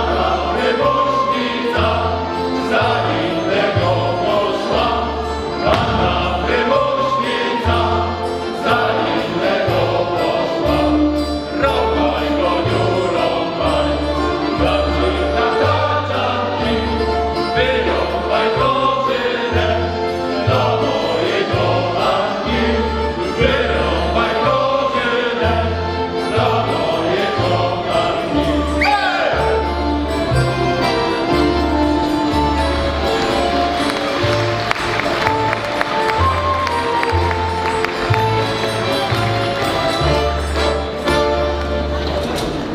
Рада, небожниця, за